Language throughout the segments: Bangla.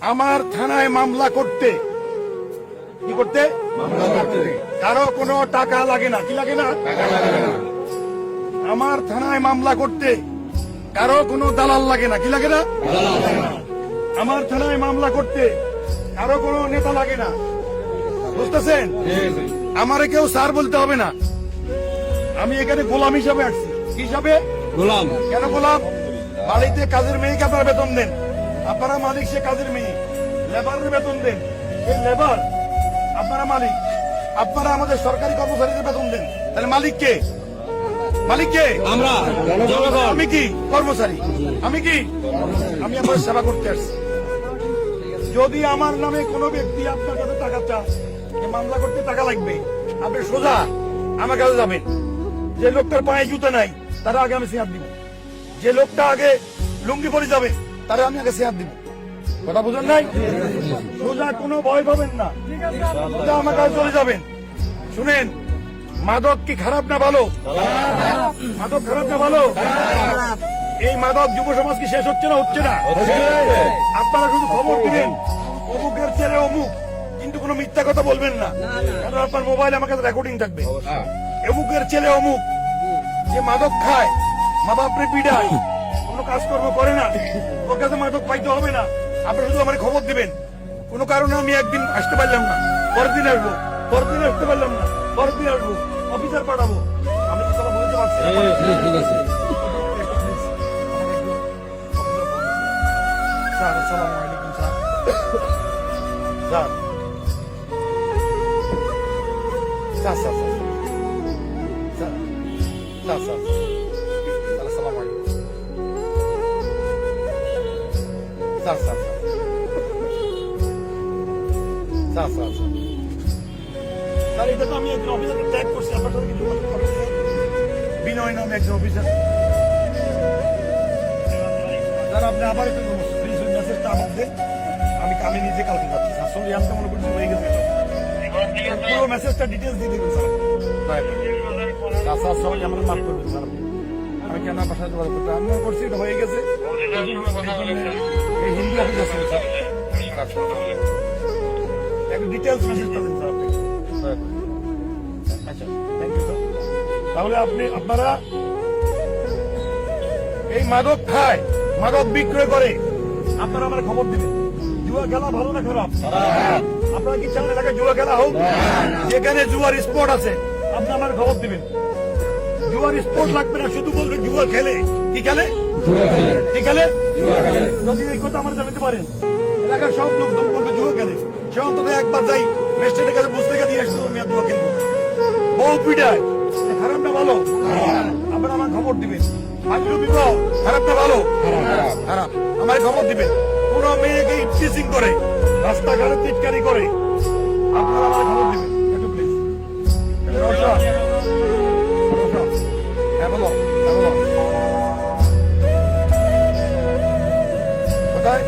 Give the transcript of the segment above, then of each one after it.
আমার থানায় মামলা করতে। কি করতে? কারও কোনো টাকা লাগে না। কি লাগে না? আমার থানায় মামলা করতে কারও কোনো দালাল লাগে না। কি লাগে না? আমার থানায় মামলা করতে কারও কোনো নেতা লাগে না। বুঝতেছেন? আমারে কেউ স্যার বলতে হবে না। আমি এখানে গোলাম হিসাবে আসছি। কি হিসাবে? গোলাম। কেন গোলাম? বাড়িতে কাজের মেয়েকে আপনারা বেতন দেন। আপনারা মালিক সে কাজের মেয়ে। লেবারের বেতন দেন। এই লেবার আপনারা মালিক। আপনারা আমাদের সরকারি কর্মচারীদের বেতন দেন। তাহলে মালিক কে? মালিক কে? আমরা আমি কি কর্মচারী? আমি কি? আমি আপনার সেবা করতে আসছি। যদি আমার নামে কোনো ব্যক্তি আপনার কাছে টাকা চান মামলা করতে টাকা লাগবে আপনি সোজা আমার কাছে যাবেন। যে লোকটার পায়ে জুতো নাই তারা আগে আমি সিয়াদ দিব। যে লোকটা আগে লুঙ্গি পরে যাবে তারা আমি আগে সিয়াদ দিব। কথা বুঝেন নাই? সোজা কোনো ভয় পাবেন না। সোজা আমার কাছে চলে যাবেন। শুনেন মাদক কি খারাপ না ভালো? মাদক খারাপ না ভালো? এই মাদক যুব সমাজ কি শেষ হচ্ছে না হচ্ছে না? আপনারা শুধু খবর দিবেন। অমুকের ছেলে অমুক কিন্তু কোনো মিথ্যা কথা বলবেন না। কারণ আপনার মোবাইলে আমার কাছে রেকর্ডিং থাকবে? অমুকের ছেলে অমুক যে মাদক খায় মা বাপরে পিডায় কাজকর্ম করে না। ওর কাছে মাদক পাইতে হবে না। আপনি শুধু আমার খবর দিবেন। কোনো কারণে আমি একদিন আসতে পারলাম না। পরের দিন আসব। পরের দিন আসতে পারলাম না। পরের দিন আসব। অফিসার পাঠাবো। আমি তো সবাই বলতে পারছি sir sir. Sir sir sir. Sir sir sir sir sir এটা তো আমি একজন অফিসারকে ট্যাগ করছি চাই। বিনয় একজন অফিসার স্যার আপনি আবার একটু প্লিজ ওই মেসেজটা আমাকে আমি আমি নিজে কালকে যাচ্ছি স্যার সরি আমি তো মনে করছি হয়ে গেছে পুরো মেসেজটা ডিটেলস দিয়ে দেবেন স্যার। স্যার সবাই আমার মাফ করবেন স্যার। আমি কেন আমি হয়ে গেছে। অফিস আছে একটু ডিটেলস ইউ স্যার তাহলে আপনি, আপনারা এই মাদক খায়, মাদক বিক্রয় করে, আপনারা আমার খবর দিবেন। জুয়া খেলা ভালো না খারাপ? আপনারা কি চান এলাকায় জুয়া খেলা হোক? যেখানে জুয়ার স্পট আছে, আপনি আমার খবর দিবেন। জুয়ার স্পোর্ট লাগবে না শুধু বলবে জুয়া খেলে। কি খেলে? কি খেলে? যদি এই কথা আমার জানাতে পারেন। এলাকার সব লোক দম করবে জুয়া খেলে। সে অন্তত একবার যাই ম্যাজিস্ট্রেটের কাছে বুঝতে গিয়ে দিয়ে আসতো আমি জুয়া খেলব। বউ পিটায় এ ভালো। আপনারা আমার খবর দিবেন। আজকে বিবাহ খারাপ ভালো। খারাপ। আমার খবর দিবেন। কোন মেয়েকে টিচিং করে রাস্তাঘাটে টিটকারি করে। আপনারা আমার খবর দিবেন। একটু প্লিজ কোথায়?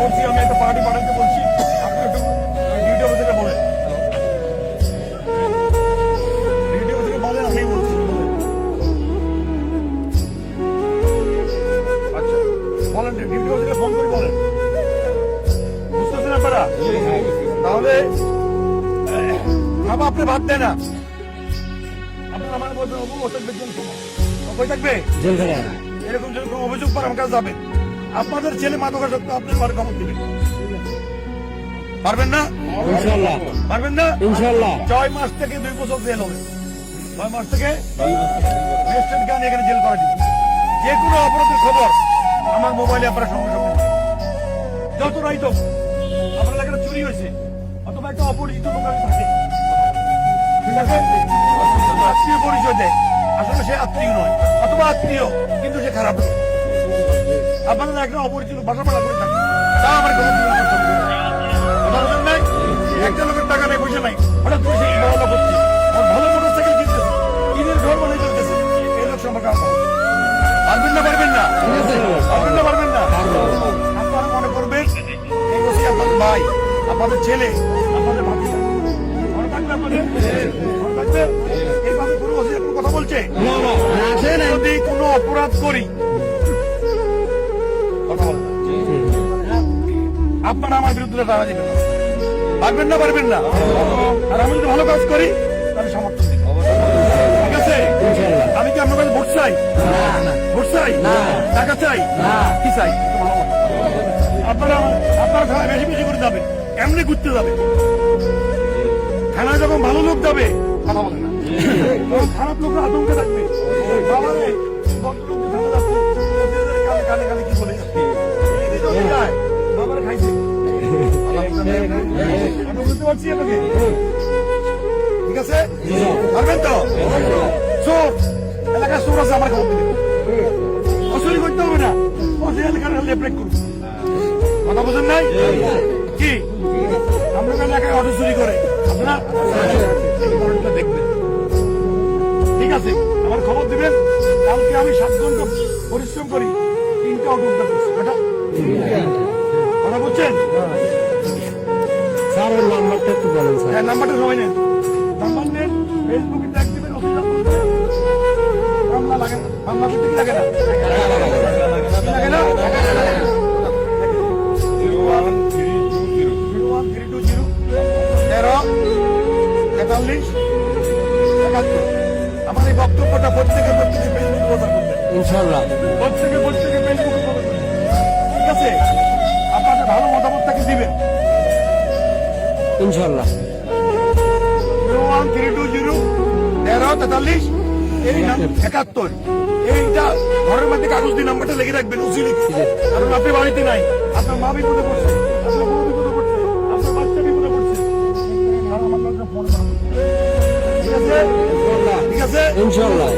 বলছি, আমি একটা পার্টি পাঠাতে বলছি। আপনি একটু ডিউটি অফিসারে বলেন। ডিউটি অফিসারে বলেন, আমি বলছি। আচ্ছা বলেন ডিউটি অফিসারে ফোন করে বলেন। বুঝতেছেন আপনারা? তাহলে মা আপনি দেয় না। আপনার আমার বলবেন ওষুধ বেতন সময় কই থাকবে? জেলখানা এরকম যদি কোনো অভিযোগ পান আমার কাছে যাবেন আপনাদের ছেলে মাদকাসক্ত আপনার বাড়ি খবর দিবেন। পারবেন না? ইনশাল্লাহ পারবেন না? ইনশাল্লাহ ছয় মাস থেকে দুই বছর জেল হবে। ছয় মাস থেকে গান এখানে জেল করা দিবে যে কোনো অপরাধের খবর আমার মোবাইলে আপনারা সঙ্গে সঙ্গে। যত রাইত আপনার এলাকায় চুরি হয়েছে অথবা একটা অপরিচিত দোকানে থাকে। ঠিক আছে? আত্মীয় পরিচয় দেয়। আসলে সে আত্মীয় নয়, অথবা আত্মীয়, কিন্তু সে খারাপ নয়। আপনারা একটা অপরিচিত বাসা ভাড়া করে থাকে। তা আমার লোকের টাকা নেই এই পারবেন না পারবেন না। মনে আপনাদের ভাই, আপনাদের ছেলে, আপনাদের ভাবি থাকবে আপনাদের? থাকবে? কোনো না যদি কোনো অপরাধ করি। আপনারা আমার বিরুদ্ধে টানা দিবেন পারবেন না পারবেন না। আর আমি যদি ভালো কাজ করি, তাহলে সমর্থন ঠিক আছে? আমি কি আপনার কাছে ভোট চাই? ভোট চাই? টাকা চাই? কি চাই। আপনারা আপনারা বেশি বেশি করে যাবেন। এমনি ঘুরতে যাবে থানায় যখন ভালো লোক যাবে, কথা বলে না। খারাপ লোকরা আতঙ্কে থাকবে। বাবা রে, ভদ্রলোক যে থানা যাচ্ছে, ওদের কানে কানে কি বলে বাবারে। বুঝতে পারছি আপনাকে? ঠিক আছে? পারবেন তো? চোর এলাকার আছে আমার করতে হবে না। অসুরি এলাকার লেপ্রেক করুন। কথা বোঝেন নাই? কি? আমরা এলাকায় অটো চুরি করে? আপনারা? আমার কালকে আমি সাত ঘণ্টা পরিশ্রম করি। তিনটা অটো উদ্ধার করছি এটা কথা বলছেন? স্যার ওর নাম্বারটা একটু বলেন স্যার। হ্যাঁ নাম্বারটা সবাই নেন। নাম্বার নেন ফেসবুকে ট্যাগ দিবেন মামলা লাগে না। মামলা করতে কি লাগে না? লাগে না? ইনশাল্লাহ ঠিক আছে? আপনাদের ভালো মতামতটাকে দিবেন। ইনশাল্লাহ zero one three two zero তেরো তেতাল্লিশ এই একাত্তর। এইটা ঘরের মধ্যে কাগজ দিয়ে নাম্বারটা লিখে রাখবেন উচি লিখে। কারণ আপনি বাড়িতে নাই। আপনার মা বিপদে পড়ছে। আপনার বউ বিপদে পড়ছে। আপনার বাচ্চা বিপদে পড়ছে। আর আমার কাছে ফোন করা ঠিক আছে? ঠিক আছে? ইনশাল্লাহ